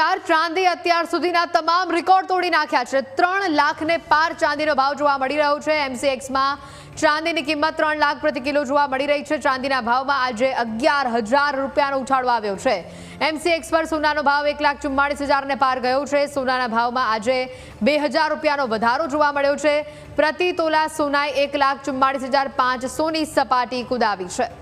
ચાંદી અત્યાર સુધીના તમામ રેકોર્ડ તોડી નાખ્યા છે. ત્રણ લાખને પાર ચાંદીનો ભાવ જોવા મળી રહ્યો છે. એમસીએક્સમાં ચાંદીની કિંમત ત્રણ લાખ પ્રતિ કિલો જોવા મળી રહી છે. ચાંદીના ભાવમાં આજે અગિયાર હજાર રૂપિયાનો ઉછાળો આવ્યો છે. એમસીએક્સ પર સોનાનો ભાવ એક લાખ ચુમ્માળીસ હજારને પાર ગયો છે. સોનાના ભાવમાં આજે બે હજાર રૂપિયાનો વધારો જોવા મળ્યો છે. પ્રતિ તોલા સોનાએ એક લાખ ચુમ્માળીસ હજાર પાંચસોની સપાટી કુદાવી છે.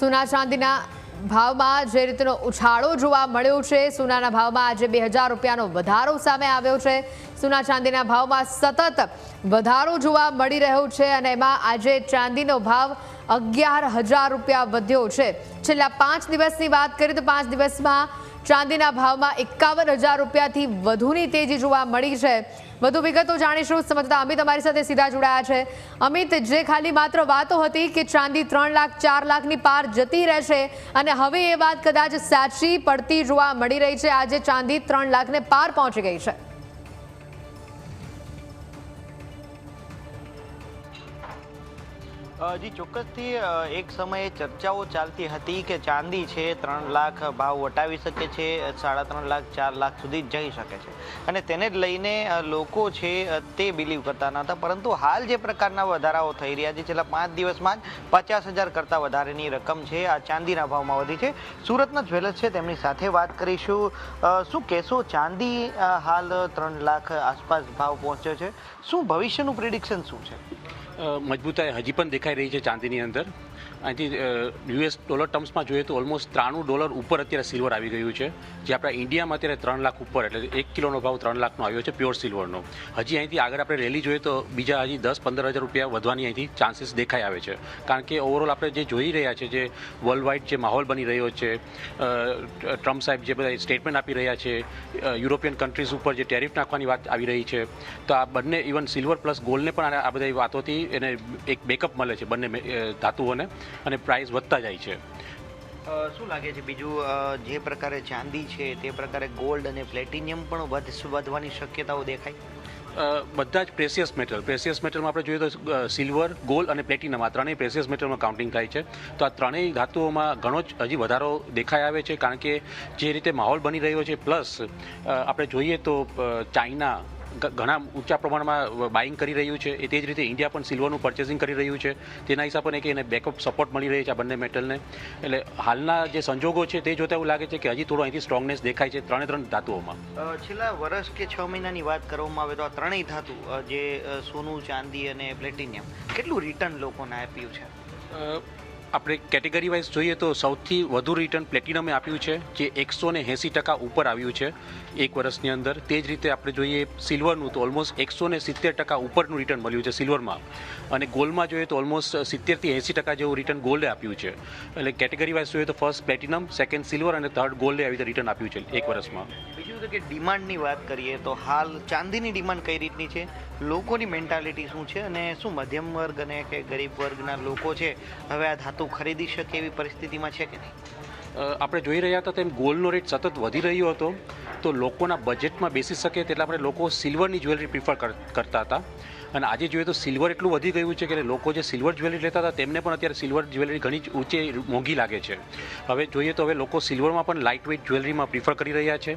સોના ચાંદીના ભાવમાં જે રીતનો ઉછાળો જોવા મળ્યો છે, સોનાના ભાવમાં આજે બે રૂપિયાનો વધારો સામે આવ્યો છે. સોના ચાંદીના ભાવમાં સતત વધારો જોવા મળી રહ્યો છે અને એમાં આજે ચાંદીનો ભાવ અગિયાર રૂપિયા વધ્યો છે. છેલ્લા પાંચ દિવસની વાત કરીએ તો પાંચ દિવસમાં ચાંદીના ભાવમાં એકાવન હજાર રૂપિયાથી વધુની તેજી જોવા મળી છે. વધુ વિગતો જાણીશું. સમજતા અમિત અમારી સાથે સીધા જોડાયા છે. અમિત, જે ખાલી માત્ર વાતો હતી કે ચાંદી ત્રણ લાખ, ચાર લાખની પાર જતી રહેશે અને હવે એ વાત કદાચ સાચી, પડતી જોવા મળી રહી છે. આજે ચાંદી ત્રણ લાખને પાર પહોંચી ગઈ છે. જી, ચોક્કસથી એક સમયે ચર્ચાઓ ચાલતી હતી કે ચાંદી છે ત્રણ લાખ ભાવ વટાવી શકે છે, સાડા ત્રણ લાખ, ચાર લાખ સુધી જઈ શકે છે. અને તેને જ લઈને લોકો છે તે બિલીવ કરતા નહોતા પરંતુ હાલ જે પ્રકારના વધારાઓ થઈ રહ્યા છે, છેલ્લા પાંચ દિવસમાં જ પચાસ હજાર કરતાં વધારેની રકમ છે, આ ચાંદીના ભાવમાં વધી છે. સુરતના જ્વેલર્સ છે, તેમની સાથે વાત કરીશું. શું કહેશો, ચાંદી હાલ ત્રણ લાખ આસપાસ ભાવ પહોંચ્યો છે? શું ભવિષ્યનું પ્રિડિક્શન શું છે? મજબૂતાઈ હજી પણ દેખાઈ રહી છે ચાંદીની અંદર. અહીંથી યુએસ ડોલર ટર્મ્સમાં જોઈએ તો ઓલમોસ્ટ ત્રાણું ડોલર ઉપર અત્યારે સિલ્વર આવી ગયું છે. જે આપણા ઇન્ડિયામાં અત્યારે ત્રણ લાખ ઉપર, એટલે એક કિલોનો ભાવ ત્રણ લાખનો આવ્યો છે પ્યોર સિલ્વરનો હજી અહીંથી આગળ આપણે રેલી જોઈએ તો બીજા હજી દસ પંદર હજાર રૂપિયા વધવાની અહીંથી ચાન્સીસ દેખાઈ આવે છે. કારણ કે ઓવરઓલ આપણે જે જોઈ રહ્યા છે, જે વર્લ્ડ વાઇડ જે માહોલ બની રહ્યો છે ટ્રમ્પ સાહેબ જે બધા સ્ટેટમેન્ટ આપી રહ્યા છે યુરોપિયન કન્ટ્રીઝ ઉપર જે ટેરિફ નાખવાની વાત આવી રહી છે, તો આ બંને ઇવન સિલ્વર પ્લસ ગોલ્ડને પણ આ બધી વાતોથી એને એક બેકઅપ મળે છે, બંને ધાતુઓને. અને પ્રાઇસ વધતા જાય છે. શું લાગે છે બીજું જે પ્રકારે ચાંદી છે તે પ્રકારે ગોલ્ડ અને પ્લેટિનિયમ પણ વધ વધવાની શક્યતાઓ દેખાય? બધા જ પ્રેસિયસ મેટલ પ્રેસિયસ મેટલમાં આપણે જોઈએ તો સિલ્વર ગોલ્ડ અને પ્લેટિનમ આ ત્રણેય પ્રેસિયસ મેટલમાં કાઉન્ટિંગ થાય છે. તો આ ત્રણેય ધાતુઓમાં ઘણો જ હજી વધારો દેખાઈ આવે છે કારણ કે જે રીતે માહોલ બની રહ્યો છે પ્લસ આપણે જોઈએ તો ચાઇના ઘણા ઊંચા પ્રમાણમાં બાઇંગ કરી રહ્યું છે. એ તે જ રીતે ઇન્ડિયા પણ સિલ્વરનું પર્ચેસિંગ કરી રહ્યું છે. તેના હિસાબે કે એને બેકઅપ સપોર્ટ મળી રહી છે આ બંને મેટલને એટલે હાલના જે સંજોગો છે તે જોતા એવું લાગે છે કે હજી થોડો અહીંથી સ્ટ્રોંગનેસ દેખાય છે ત્રણે ત્રણ ધાતુઓમાં. છેલ્લા વર્ષ કે છ મહિનાની વાત કરવામાં આવે તો આ ત્રણેય ધાતુ જે સોનું ચાંદી અને પ્લેટિનિયમ કેટલું રિટર્ન લોકોને આપ્યું છે? આપણે કેટેગરી વાઇઝ જોઈએ તો સૌથી વધુ રિટર્ન પ્લેટિનમે આપ્યું છે, જે એકસો ને એંસી ટકા ઉપર આવ્યું છે એક વર્ષની અંદર. તે જ રીતે આપણે જોઈએ સિલ્વરનું તો ઓલમોસ્ટ એકસો ને સિત્તેર ટકા ઉપરનું રિટર્ન મળ્યું છે સિલ્વરમાં અને ગોલ્ડમાં જોઈએ તો ઓલમોસ્ટ સિત્તેરથી એંસી ટકા જેવું રિટર્ન ગોલ્ડે આપ્યું છે. એટલે કેટેગરી વાઇઝ જોઈએ તો ફર્સ્ટ પ્લેટિનમ સેકન્ડ સિલ્વર અને થર્ડ ગોલ્ડે આવી રીતે રિટર્ન આપ્યું છે એક વર્ષમાં. બીજું કે ડિમાન્ડની વાત કરીએ તો હાલ ચાંદીની ડિમાન્ડ કઈ રીતની છે? લોકોની મેન્ટાલિટી શું છે અને શું મધ્યમ વર્ગ અને કે ગરીબ વર્ગના લોકો છે, હવે આ ધાતુ ખરીદી શકે એવી પરિસ્થિતિમાં છે કે નહીં? આપણે જોઈ રહ્યા હતા તેમ ગોલ્ડનો રેટ સતત વધી રહ્યો હતો. તો લોકોના બજેટમાં બેસી શકે તેટલા આપણે લોકો સિલ્વરની જ્વેલરી પ્રિફર કરતા હતા. અને આજે જોઈએ તો સિલ્વર એટલું વધી ગયું છે કે લોકો જે સિલ્વર જ્વેલરી લેતા હતા તેમને પણ અત્યારે સિલ્વર જ્વેલરી ઘણી જ ઊંચે મોંઘી લાગે છે. હવે જોઈએ તો હવે લોકો સિલ્વરમાં પણ લાઇટ વેઇટ જ્વેલરીમાં પ્રિફર કરી રહ્યા છે.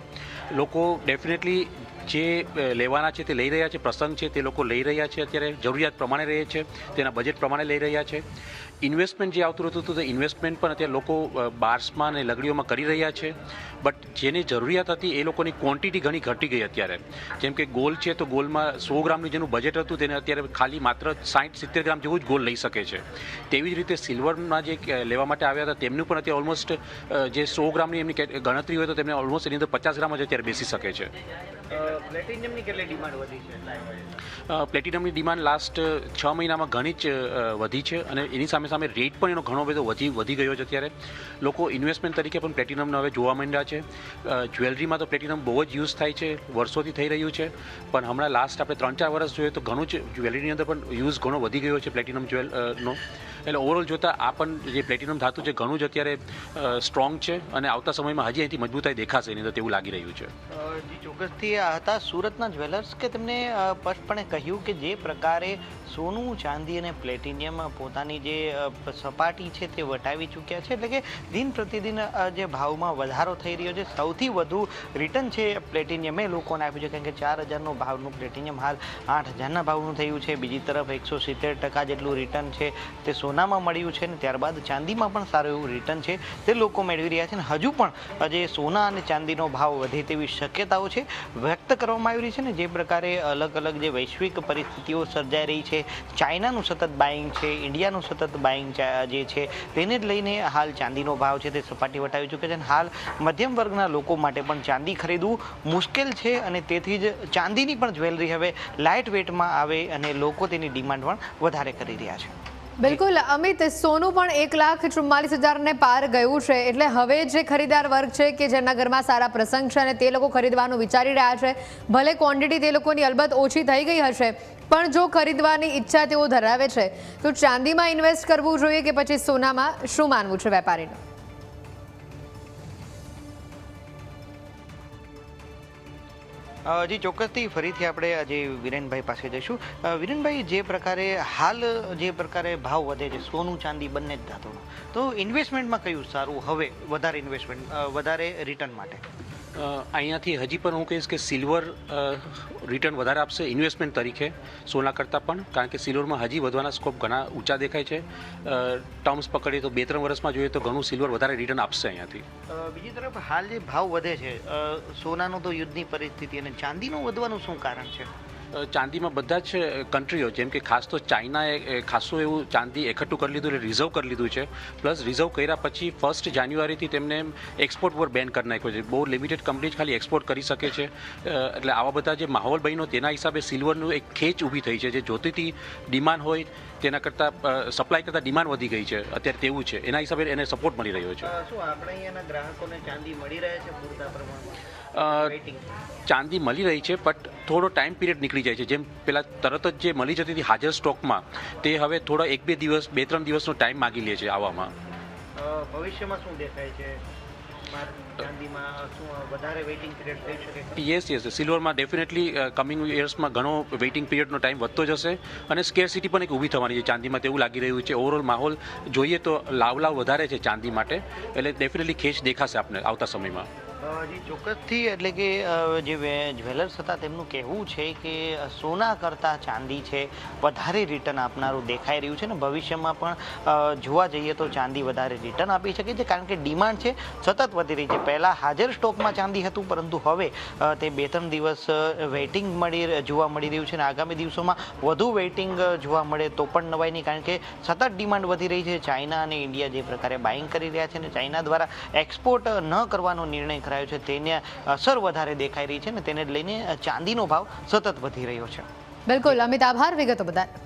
લોકો ડેફિનેટલી જે લેવાના છે તે લઈ રહ્યા છે, પ્રસંગ છે તે લોકો લઈ રહ્યા છે અત્યારે, જરૂરિયાત પ્રમાણે રહે છે, તેના બજેટ પ્રમાણે લઈ રહ્યા છે. ઇન્વેસ્ટમેન્ટ જે આવતું હતું તો ઇન્વેસ્ટમેન્ટ પણ અત્યારે લોકો બાર્સમાં અને લગડીઓમાં કરી રહ્યા છે. બટ જેની જરૂરિયાત હતી એ લોકોની ક્વોન્ટિટી ઘણી ઘટી ગઈ અત્યારે. જેમ કે ગોલ છે તો ગોલમાં સો ગ્રામનું જેનું બજેટ હતું તેને અત્યારે ખાલી માત્ર સાઠ સિત્તેર ગ્રામ જેવું જ ગોલ લઈ શકે છે. તેવી જ રીતે સિલ્વરના જે લેવા માટે આવ્યા હતા તેમનું પણ અત્યારે ઓલમોસ્ટ જે સો ગ્રામની એમની ગણતરી હોય તો તેમને ઓલમોસ્ટ એની અંદર પચાસ ગ્રામ જ અત્યારે બેસી શકે છે. પ્લેટિનિયમની કેટલી ડિમાન્ડ વધી છે? પ્લેટિનમની ડિમાન્ડ લાસ્ટ છ મહિનામાં ઘણી જ વધી છે અને એની સામે સામે રેટ પણ એનો ઘણો બધો વધી વધી ગયો છે અત્યારે. લોકો ઇન્વેસ્ટમેન્ટ તરીકે પણ પ્લેટિનમને હવે જોવા માંડ્યા છે. જ્વેલરીમાં તો પ્લેટિનમ બહુ જ યુઝ થાય છે વર્ષોથી થઈ રહ્યું છે. પણ હમણાં લાસ્ટ આપણે ત્રણ ચાર વર્ષ જોઈએ તો ઘણું જ જ્વેલરીની અંદર પણ યુઝ ઘણો વધી ગયો છે પ્લેટિનમ જ્વેલ નો. એટલે ઓવરઓલ જોતાં આ પણ જે પ્લેટિનમ ધાતુ છે ઘણું જ અત્યારે સ્ટ્રોંગ છે અને આવતા સમયમાં હજી અહીંથી મજબૂતાઈ દેખાશે એની અંદર તેવું લાગી રહ્યું છે. ચોક્કસથી આ હતા સુરતના જ્વેલર્સ કે તેમને સ્પષ્ટપણે કહ્યું કે જે પ્રકારે સોનું, ચાંદી અને પ્લેટિનિયમ પોતાની જે સપાટી છે તે વટાવી ચૂક્યા છે. એટલે કે દિન પ્રતિદિન જે ભાવમાં વધારો થઈ રહ્યો છે. સૌથી વધુ રિટર્ન છે પ્લેટિનિયમે. લોકોને આપ્યું છે કારણ કે ચાર હજારનું ભાવનું પ્લેટિનિયમ હાલ આઠ હજારના ભાવનું થયું છે. બીજી તરફ એકસો સિત્તેર ટકા જેટલું રિટર્ન છે તે સોનામાં મળ્યું છે અને ત્યારબાદ ચાંદીમાં પણ સારું એવું રિટર્ન છે તે લોકો મેળવી રહ્યા છે. અને હજુ પણ જે સોના અને ચાંદીનો ભાવ વધે તેવી શક્યતાઓ છે વ્યક્ત કરવામાં આવી રહી છે ને જે પ્રકારે અલગ અલગ જે વૈશ્વિક પરિસ્થિતિઓ સર્જાઈ રહી છે, ચાઇનાનું સતત બાઇંગ છે, ઇન્ડિયાનું સતત બાઇંગ જે છે, તેને જ લઈને હાલ ચાંદીનો ભાવ છે તે સપાટી વટાવી ચૂક્યો છે અને હાલ મધ્યમ વર્ગના લોકો માટે પણ ચાંદી ખરીદવું મુશ્કેલ છે અને તેથી જ ચાંદીની પણ જ્વેલરી હવે લાઇટ વેટમાં આવે અને લોકો તેની ડિમાન્ડ પણ વધારે કરી રહ્યા છે. બિલકુલ, અમિત, સોનું પણ એક લાખ ચુમ્માલીસ હજારને પાર ગયું છે. એટલે હવે જે ખરીદાર વર્ગ છે કે જેમના ઘરમાં સારા પ્રસંગ છે અને તે લોકો ખરીદવાનું વિચારી રહ્યા છે, ભલે ક્વોન્ટિટી તે લોકોની અલબત્ત ઓછી થઈ ગઈ હશે, પણ જો ખરીદવાની ઈચ્છા તેઓ ધરાવે છે, તો ચાંદીમાં ઇન્વેસ્ટ કરવું જોઈએ કે પછી સોનામાં શું માનવું છે વેપારીનું? જી, ચોક્કસથી ફરીથી આપણે આજે વિરેનભાઈ પાસે જઈશું. વિરેનભાઈ, જે પ્રકારે હાલ, જે પ્રકારે ભાવ વધે છે, સોનું, ચાંદી બંને જ ધાતુનું, તો ઇન્વેસ્ટમેન્ટમાં કયું સારું, હવે વધારે ઇન્વેસ્ટમેન્ટ વધારે રિટર્ન માટે? અહીંયાથી હજી પણ હું કહીશ કે સિલ્વર રિટર્ન વધારે આપશે. ઇન્વેસ્ટમેન્ટ તરીકે સોના કરતાં પણ, કારણ કે સિલ્વરમાં હજી વધવાના સ્કોપ ઘણા ઊંચા દેખાય છે. ટર્મ્સ પકડીએ તો બે ત્રણ વર્ષમાં જોઈએ તો ઘણું સિલ્વર વધારે રિટર્ન આપશે અહીંયાથી. બીજી તરફ હાલ જે ભાવ વધે છે સોનાનું તો યુદ્ધની પરિસ્થિતિ અને ચાંદીનું વધવાનું શું કારણ છે? ચાંદીમાં બધા જ કન્ટ્રીઓ જેમ કે ખાસ તો ચાઇનાએ ખાસું એવું ચાંદી એકઠું કરી લીધું, એટલે રિઝર્વ કરી લીધું છે. પ્લસ રિઝર્વ કર્યા પછી ફર્સ્ટ જાન્યુઆરીથી તેમને એક્સપોર્ટ પર બેન કરી નાખ્યો છે. બહુ લિમિટેડ કંપની જ ખાલી એક્સપોર્ટ કરી શકે છે. એટલે આવા બધા જે માહોલ બન્યો, તેના હિસાબે સિલ્વરનું એક ખેંચ ઊભી થઈ છે, જે જોતીથી ડિમાન્ડ હોય, તેના કરતાં સપ્લાય કરતાં ડિમાન્ડ વધી ગઈ છે. અત્યારે તેવું છે. એના હિસાબે એને સપોર્ટ મળી રહ્યો છે. શું આપણે અહીંયાના ગ્રાહકોને ચાંદી મળી રહે છે પૂરતા પ્રમાણમાં? ચાંદી મળી રહી છે બટ થોડો ટાઈમ પીરિયડ નીકળી જાય છે. જેમ પહેલાં તરત જ જે મળી જતી હતી હાજર સ્ટોકમાં તે હવે થોડા એક બે દિવસ બે ત્રણ દિવસનો ટાઈમ માગી લે છે આવવામાં ભવિષ્યમાં શું દેખાય છે? યસ યસ સિલ્વરમાં ડેફિનેટલી કમિંગ યર્સમાં ઘણો વેઇટિંગ પીરિયડનો ટાઈમ વધતો જશે અને સ્કેરસિટી પણ એક ઊભી થવાની છે ચાંદીમાં તેવું લાગી રહ્યું છે. ઓવરઓલ માહોલ જોઈએ તો લાવ લાવ વધારે છે ચાંદી માટે એટલે ડેફિનેટલી ખેંચ દેખાશે આપણે આવતા સમયમાં. ચોક્કસથી. એટલે કે જે જ્વેલર્સ હતા, તેમનું કહેવું છે કે સોના કરતાં ચાંદી છે, વધારે રિટર્ન આપનારું દેખાઈ રહ્યું છે ને ભવિષ્યમાં પણ જોવા જઈએ તો ચાંદી વધારે રિટર્ન આપી શકે છે. કારણ કે ડિમાન્ડ છે, સતત વધી રહી છે. પહેલાં હાજર સ્ટોકમાં ચાંદી હતું, પરંતુ હવે તે બે ત્રણ દિવસ વેઇટિંગ મળી જોવા મળી રહ્યું છે અને આગામી દિવસોમાં વધુ વેઇટિંગ જોવા મળે તો પણ નવાઈ નહીં. કારણ કે સતત ડિમાન્ડ વધી રહી છે. ચાઇના અને ઇન્ડિયા જે પ્રકારે બાઇંગ કરી રહ્યા છે અને ચાઇના દ્વારા એક્સપોર્ટ ન કરવાનો નિર્ણય કરાયો છે. તેને અસર વધારે દેખાઈ રહી છે ને તેને લઈને ચાંદીનો ભાવ સતત વધી રહ્યો છે. બિલકુલ, અમિત, આભાર. વિગતો બદલ.